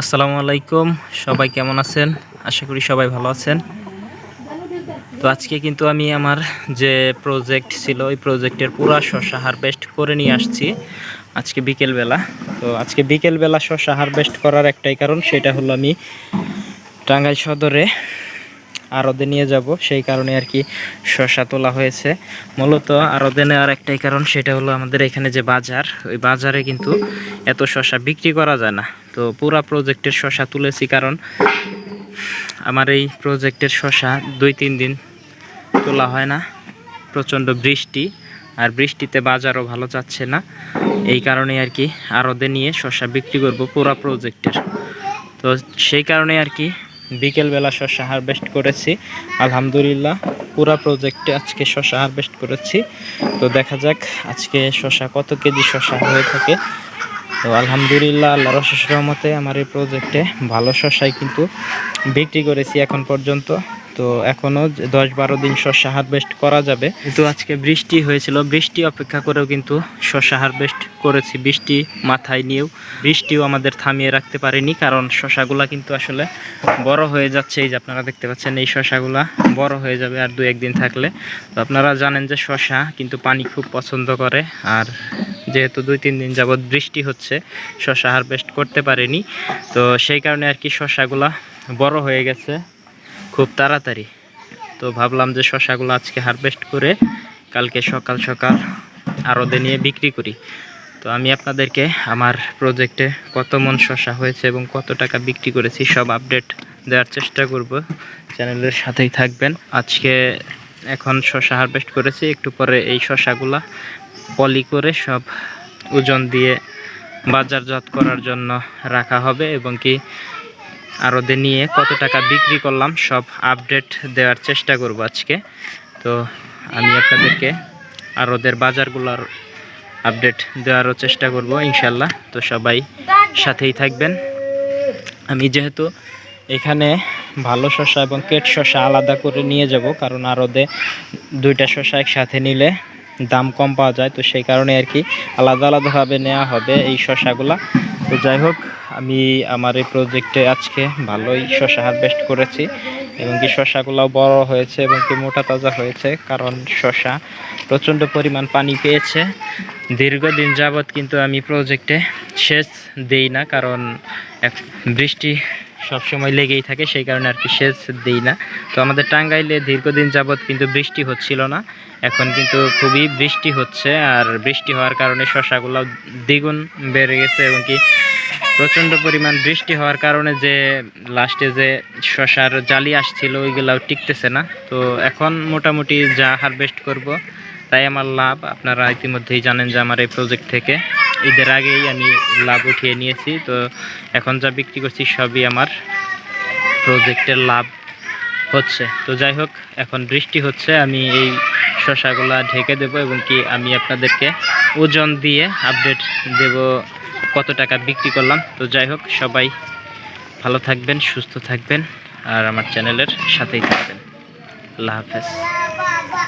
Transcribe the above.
আসসালামু আলাইকুম। সবাই কেমন আছেন? আশা করি সবাই ভালো আছেন। তো আজকে কিন্তু আমি আমার যে প্রজেক্ট ছিল, ওই প্রজেক্টের পুরা শসা হারভেস্ট করে নিয়ে আসছি আজকে বিকেলবেলা। তো আজকে বিকেলবেলা শশা হারভেস্ট করার একটাই কারণ, সেটা হলো আমি টাঙ্গাই সদরে আরদে নিয়ে যাব। সেই কারণে আর কি শসা তোলা হয়েছে। মূলত আরদে নেওয়ার একটাই কারণ, সেটা হলো আমাদের এখানে যে বাজার, ওই বাজারে কিন্তু এত শশা বিক্রি করা যায় না। তো পুরা প্রজেক্টের শশা তুলেছি কারণ আমার এই প্রজেক্টের শশা দুই, তিন দিন তোলা হয় না। প্রচণ্ড বৃষ্টি আর বৃষ্টিতে বাজারও ভালো যাচ্ছে না। এই কারণে আর কি আরদে নিয়ে শশা বিক্রি করব পুরা প্রজেক্টের তো সেই কারণে আর কি বিকেলবেলা শশা হারভেস্ট করেছি। আলহামদুলিল্লাহ, পুরা প্রজেক্টে আজকে শসা হারভেস্ট করেছি। তো দেখা যাক আজকে শশা কত কেজি শশা হয়ে থাকে। তো আলহামদুলিল্লাহ আল্লাহ রশেষ রহমতে আমার এই প্রজেক্টে ভালো শসাই কিন্তু বিক্রি করেছি এখন পর্যন্ত। তো এখনও দশ বারো দিন শস্য হারভেস্ট করা যাবে। কিন্তু আজকে বৃষ্টি হয়েছিল। বৃষ্টি অপেক্ষা করেও কিন্তু শস্য হারভেস্ট করেছি। বৃষ্টি মাথায় নিয়েও বৃষ্টিও আমাদের থামিয়ে রাখতে পারেনি। কারণ শশাগুলা কিন্তু আসলে বড় হয়ে যাচ্ছে। এই যে আপনারা দেখতে পাচ্ছেন, এই শশাগুলা বড় হয়ে যাবে আর দু একদিন থাকলে। তো আপনারা জানেন যে শশা কিন্তু পানি খুব পছন্দ করে। আর যেহেতু দুই, তিন দিন যাবৎ বৃষ্টি হচ্ছে, শশা হারভেস্ট করতে পারেনি। তো সেই কারণে আর কি শশাগুলা বড় হয়ে গেছে, খুব তাড়াতাড়ি। তো ভাবলাম যে শশাগুলো আজকে হারভেস্ট করে কালকে সকাল সকাল আরদে নিয়ে বিক্রি করি। তো আমি আপনাদেরকে আমার প্রজেক্টে কত মন শশা হয়েছে এবং কত টাকা বিক্রি করেছি সব আপডেট দেওয়ার চেষ্টা করব। চ্যানেলের সাথেই থাকবেন। আজকে এখন শশা হারভেস্ট করেছি, একটু পরে এই শশাগুলা পলি করে সব ওজন দিয়ে বাজারজাত করার জন্য রাখা হবে এবং কি আরদে নিয়ে কত টাকা বিক্রি করলাম সব আপডেট দেওয়ার চেষ্টা করব আজকে। তো আমি আপনাদেরকে আরদের বাজারগুলোর আপডেট দেওয়ারও চেষ্টা করব ইনশাল্লাহ। তো সবাই সাথেই থাকবেন। আমি যেহেতু এখানে ভালো শসা এবং কেট শশা আলাদা করে নিয়ে যাব, কারণ আরদে দুইটা শশা একসাথে নিলে দাম কম পাওয়া যায়, তো সেই কারণে আর কি আলাদা আলাদাভাবে নেওয়া হবে এই শসাগুলা। তো যাই হোক, আমি আমার এই প্রজেক্টে আজকে ভালোই শসা হারভেস্ট করেছি এবং কি শসাগুলাও বড় হয়েছে এবং কি মোটা তাজা হয়েছে কারণ শসা প্রচণ্ড পরিমাণ পানি পেয়েছে। দীর্ঘদিন যাবৎ কিন্তু আমি প্রজেক্টে সেচ দেই না কারণ এক বৃষ্টি সবসময় লেগেই থাকে, সেই কারণে আর কি সেচ দিই না। তো আমাদের টাঙ্গাইলে দীর্ঘদিন যাবৎ কিন্তু বৃষ্টি হচ্ছিল না। এখন কিন্তু খুবই বৃষ্টি হচ্ছে আর বৃষ্টি হওয়ার কারণে শসাগুলো দ্বিগুণ বেড়ে গেছে এবং কি প্রচণ্ড পরিমাণ বৃষ্টি হওয়ার কারণে যে লাস্টে যে শশার জালি আসছিল ওইগুলাও টিকতেছে না। তো এখন মোটামুটি যা হারভেস্ট করব, তাই আমার লাভ। আপনারা ইতিমধ্যেই জানেন যে আমার এই প্রজেক্ট থেকে। ঈদের আগেই আমি লাভ উঠিয়ে নিয়েছি। তো এখন যা বিক্রি করছি সবই আমার প্রজেক্টের লাভ হচ্ছে। তো যাই হোক, এখন বৃষ্টি হচ্ছে, আমি এই শশাগুলা ঢেকে দেব এবং কি আমি আপনাদেরকে ওজন দিয়ে আপডেট দেব কত টাকা বিক্রি করলাম। তো যাই হোক, সবাই ভালো থাকবেন, সুস্থ থাকবেন, আর আমার চ্যানেলের সাথেই থাকবেন। আল্লাহ হাফেজ।